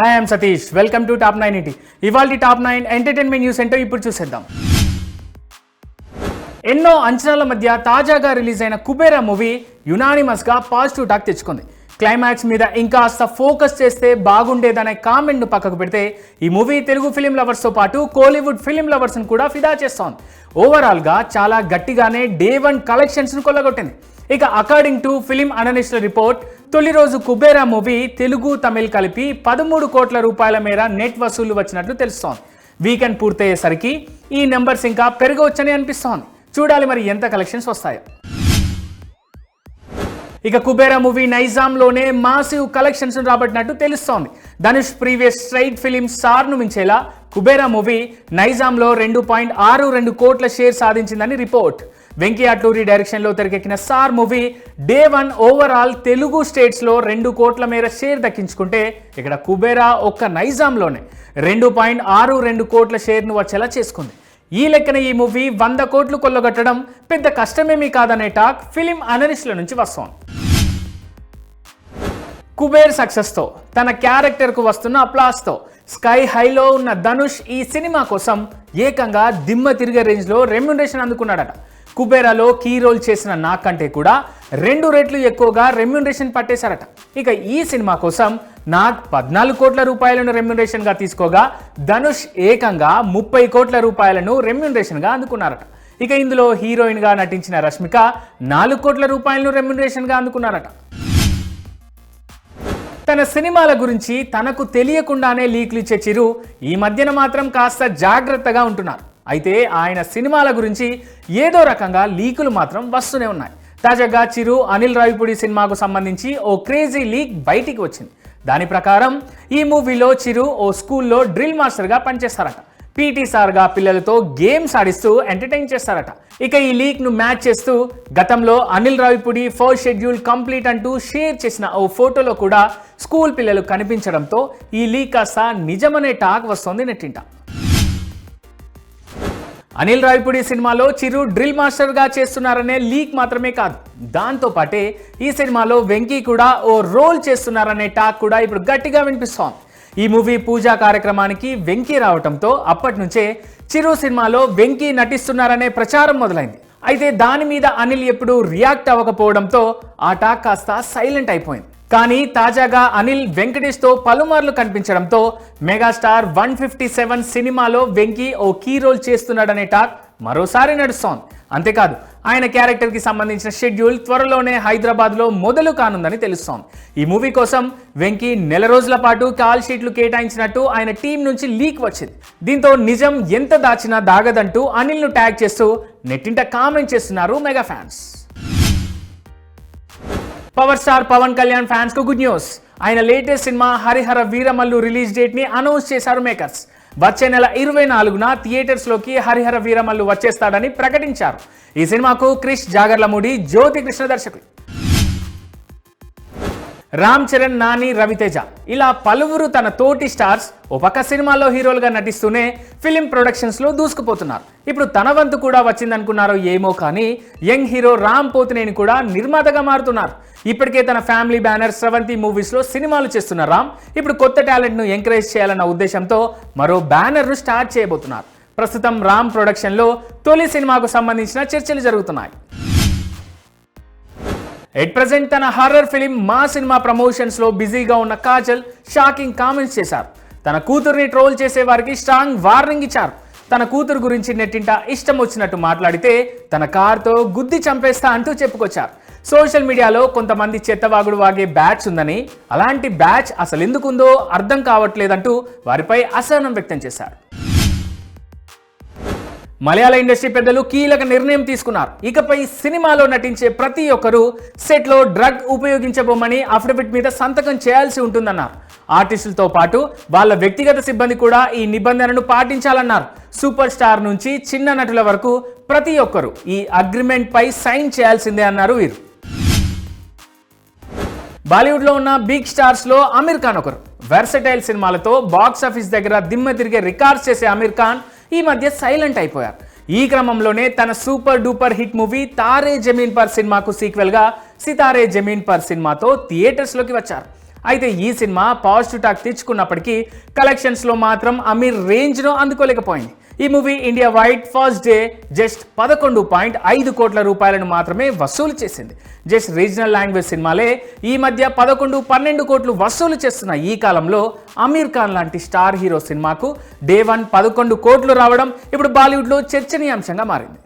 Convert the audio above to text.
Hi I'm Satish welcome to top nine ET ఇవాళ top nine entertainment news ఏంటో ఇప్పుడు చూసేద్దాం. ఎన్నో అంచనాల మధ్య తాజాగా రిలీజ్ అయిన కుబేరా మూవీ యునానిమస్గా పాజిటివ్ టాక్ తెచ్చుకుంది. క్లైమాక్స్ మీద ఇంకాస్త ఫోకస్ చేస్తే బాగుండేదనే కామెంట్ను పక్కకు పెడితే ఈ మూవీ తెలుగు ఫిలిం లవర్స్తో పాటు కోలీవుడ్ ఫిలిం లవర్స్ను కూడా ఫిదా చేస్తోంది. ఓవరాల్గా చాలా గట్టిగానే డే వన్ కలెక్షన్స్ను కొల్లగొట్టింది. ఇక అకార్డింగ్ టు ఫిలిం అనలిస్టుల రిపోర్ట్ తొలి రోజు కుబేరా మూవీ తెలుగు తమిళ్ కలిపి పదమూడు కోట్ల రూపాయల మేర నెట్ వసూళ్ళు వచ్చినట్లు తెలుస్తోంది. వీకెండ్ పూర్తయ్యేసరికి ఈ నెంబర్స్ ఇంకా పెరగవచ్చని అనిపిస్తోంది. చూడాలి మరి ఎంత కలెక్షన్స్ వస్తాయో. ఇక కుబేరా మూవీ నైజాంలోనే మాసివ్ కలెక్షన్స్ రాబట్టినట్టు తెలుస్తోంది. ధనుష్ ప్రీవియస్ స్ట్రైట్ ఫిలిం సార్ను మించేలా కుబేరా మూవీ నైజాంలో రెండు పాయింట్ ఆరు రెండు కోట్ల షేర్ సాధించిందని రిపోర్ట్. వెంకీ అట్లూరి డైరెక్షన్లో తెరకెక్కిన Sir movie day one overall Telugu స్టేట్స్లో రెండు కోట్ల మేర షేర్ దక్కించుకుంటే ఇక్కడ కుబేరా ఒక్క నైజాంలోనే. రెండు పాయింట్ ఆరు రెండు కోట్ల షేర్ను వచ్చేలా చేసుకుంది. ఈ లెక్కన ఈ మూవీ వంద కోట్లు కొల్లగొట్టడం పెద్ద కష్టమేమీ కాదనే టాక్ ఫిలిం అనలిస్టుల నుంచి వస్తోంది. కుబేర్ సక్సెస్తో తన క్యారెక్టర్కు వస్తున్న అప్లాస్తో స్కై హైలో ఉన్న ధనుష్ ఈ సినిమా కోసం ఏకంగా దిమ్మ తిరిగే రేంజ్లో రెమ్యునరేషన్ అందుకున్నాడట. కుబేరాలో కీ రోల్ చేసిన నాకంటే కూడా రెండు రెట్లు ఎక్కువగా రెమ్యునరేషన్ పట్టేశారట. ఇక ఈ సినిమా కోసం నాగ్ పద్నాలుగు కోట్ల రూపాయలను రెమ్యునరేషన్గా తీసుకోగా ధనుష్ ఏకంగా ముప్పై కోట్ల రూపాయలను రెమ్యునరేషన్గా అందుకున్నారట. ఇక ఇందులో హీరోయిన్గా నటించిన రష్మిక నాలుగు కోట్ల రూపాయలను రెమ్యునరేషన్గా అందుకున్నారట. తన సినిమాల గురించి తనకు తెలియకుండానే లీక్లు ఇచ్చే చిరు ఈ మధ్యన మాత్రం కాస్త జాగ్రత్తగా ఉంటున్నారు. అయితే ఆయన సినిమాల గురించి ఏదో రకంగా లీకులు మాత్రం వస్తూనే ఉన్నాయి. తాజాగా చిరు అనిల్ రావిపూడి సినిమాకు సంబంధించి ఓ క్రేజీ లీక్ బయటికి వచ్చింది. దాని ప్రకారం ఈ మూవీలో చిరు ఓ స్కూల్లో డ్రిల్ మాస్టర్గా పనిచేస్తారట. పీటీ సార్గా పిల్లలతో గేమ్స్ ఆడిస్తూ ఎంటర్టైన్ చేస్తారట. ఇక ఈ లీక్ను మ్యాచ్ చేస్తూ గతంలో Anil Ravipudi first schedule complete అంటూ షేర్ చేసిన ఓ ఫోటోలో కూడా స్కూల్ పిల్లలు కనిపించడంతో ఈ లీక్ కాస్త నిజమనే టాక్ వస్తోంది నెట్టింట. అనిల్ రావిపూడి సినిమాలో చిరు డ్రిల్ మాస్టర్గా చేస్తున్నారనే లీక్ మాత్రమే కాదు. దాంతో పాటే ఈ సినిమాలో వెంకీ కూడా ఓ రోల్ చేస్తున్నారనే టాక్ కూడా ఇప్పుడు గట్టిగా వినిపిస్తోంది. ఈ మూవీ పూజా కార్యక్రమానికి వెంకీ రావటంతో అప్పటి నుంచే చిరు సినిమాలో వెంకీ నటిస్తున్నారనే ప్రచారం మొదలైంది. అయితే దాని మీద అనిల్ ఎప్పుడు రియాక్ట్ అవ్వకపోవడంతో ఆ టాక్ కాస్త సైలెంట్ అయిపోయింది. కానీ తాజాగా అనిల్ వెంకటేష్తో పలుమార్లు కనిపించడంతో మెగాస్టార్ వన్ ఫిఫ్టీ సెవెన్ సినిమాలో వెంకీ ఓ కీ రోల్ చేస్తున్నాడనే టాక్ మరోసారి నడుస్తోంది. అంతేకాదు ఆయన క్యారెక్టర్కి సంబంధించిన షెడ్యూల్ త్వరలోనే హైదరాబాద్లో మొదలు కానుందని తెలుస్తోంది. ఈ మూవీ కోసం వెంకీ నెల రోజుల పాటు కాల్ షీట్లు కేటాయించినట్టు ఆయన టీం నుంచి లీక్ వచ్చింది. దీంతో నిజం ఎంత దాచినా దాగదంటూ అనిల్ను ట్యాగ్ చేస్తూ నెట్టింట కామెంట్ చేస్తున్నారు mega fans. Power star Pawan Kalyan ఫ్యాన్స్కు good news. ఆయన లేటెస్ట్ సినిమా హరిహర వీరమల్లు రిలీజ్ డేట్ని అనౌన్స్ చేశారు మేకర్స్. వచ్చే నెల ఇరవై నాలుగున థియేటర్స్లోకి హరిహర వీరమల్లు వచ్చేస్తాడని ప్రకటించారు. ఈ సినిమాకు క్రిష్ జాగర్లమూడి జ్యోతి కృష్ణ దర్శకులు. రామ్ చరణ్ నాని రవితేజ. ఇలా పలువురు తన తోటి స్టార్స్ ఓ పక్క సినిమాలో హీరోలుగా నటిస్తూనే ఫిలిం ప్రొడక్షన్స్లో దూసుకుపోతున్నారు. ఇప్పుడు తన వంతు కూడా వచ్చిందనుకున్నారో ఏమో కానీ యంగ్ హీరో రామ్ పోతినేని కూడా నిర్మాతగా మారుతున్నారు. ఇప్పటికే తన ఫ్యామిలీ బ్యానర్ స్రవంతి మూవీస్లో సినిమాలు చేస్తున్న రామ్ ఇప్పుడు కొత్త టాలెంట్ను ఎంకరేజ్ చేయాలన్న ఉద్దేశంతో మరో బ్యానర్ను స్టార్ట్ చేయబోతున్నారు. ప్రస్తుతం రామ్ ప్రొడక్షన్లో తొలి సినిమాకు సంబంధించిన చర్చలు జరుగుతున్నాయి. ఎట్ ప్రజెంట్ తన హర్రర్ ఫిలిం మా సినిమా ప్రమోషన్స్లో బిజీగా ఉన్న కాజల్ షాకింగ్ కామెంట్స్ చేశారు. తన కూతుర్ని ట్రోల్ చేసే వారికి స్ట్రాంగ్ వార్నింగ్ ఇచ్చారు. తన కూతురు గురించి నెట్టింట ఇష్టం వచ్చినట్టు మాట్లాడితే తన కార్తో గుద్ది చంపేస్తా అంటూ చెప్పుకొచ్చారు. సోషల్ మీడియాలో కొంతమంది చెత్తవాగుడు వాగే బ్యాచ్ ఉందని అలాంటి బ్యాచ్ అసలు ఎందుకుందో అర్థం కావట్లేదంటూ వారిపై అసహనం వ్యక్తం చేశారు. మలయాళ ఇండస్ట్రీ పెద్దలు కీలక నిర్ణయం తీసుకున్నారు. ఇకపై సినిమాలో నటించే ప్రతి ఒక్కరూ సెట్లో డ్రగ్ ఉపయోగించబోమని అఫిడవిట్ మీద సంతకం చేయాల్సి ఉంటుందన్నారు. ఆర్టిస్టులతో పాటు వాళ్ళ వ్యక్తిగత సిబ్బంది కూడా ఈ నిబంధనను పాటించాలన్నారు. సూపర్ స్టార్ నుంచి చిన్న నటుల వరకు ప్రతి ఒక్కరూ ఈ అగ్రిమెంట్ పై సైన్ చేయాల్సిందే అన్నారు వీరు. బాలీవుడ్లో ఉన్న బిగ్ స్టార్స్లో అమీర్ ఖాన్ ఒకరు. వెర్సటైల్ సినిమాలతో బాక్స్ ఆఫీస్ దగ్గర దిమ్మ తిరిగే రికార్డ్స్ చేసే అమీర్ ఖాన్ ఈ మధ్య సైలెంట్ అయిపోయారు. ఈ క్రమంలోనే తన super duper hit movie Taare Zameen Par సినిమాకు సీక్వెల్గా సితారే జమీన్ పర్ సినిమాతో థియేటర్స్లోకి వచ్చారు. అయితే ఈ సినిమా పాజిటివ్ టాక్ తెచ్చుకున్నప్పటికీ కలెక్షన్స్లో మాత్రం అమీర్ రేంజ్ను అందుకోలేకపోయింది. ఈ movie India wide first day just పదకొండు పాయింట్ ఐదు కోట్ల రూపాయలను మాత్రమే వసూలు చేసింది. జస్ట్ రీజనల్ లాంగ్వేజ్ సినిమాలే ఈ మధ్య పదకొండు పన్నెండు కోట్లు వసూలు చేస్తున్న ఈ కాలంలో అమీర్ ఖాన్ లాంటి స్టార్ హీరో సినిమాకు డే వన్ పదకొండు కోట్లు రావడం ఇప్పుడు బాలీవుడ్లో చర్చనీయాంశంగా మారింది.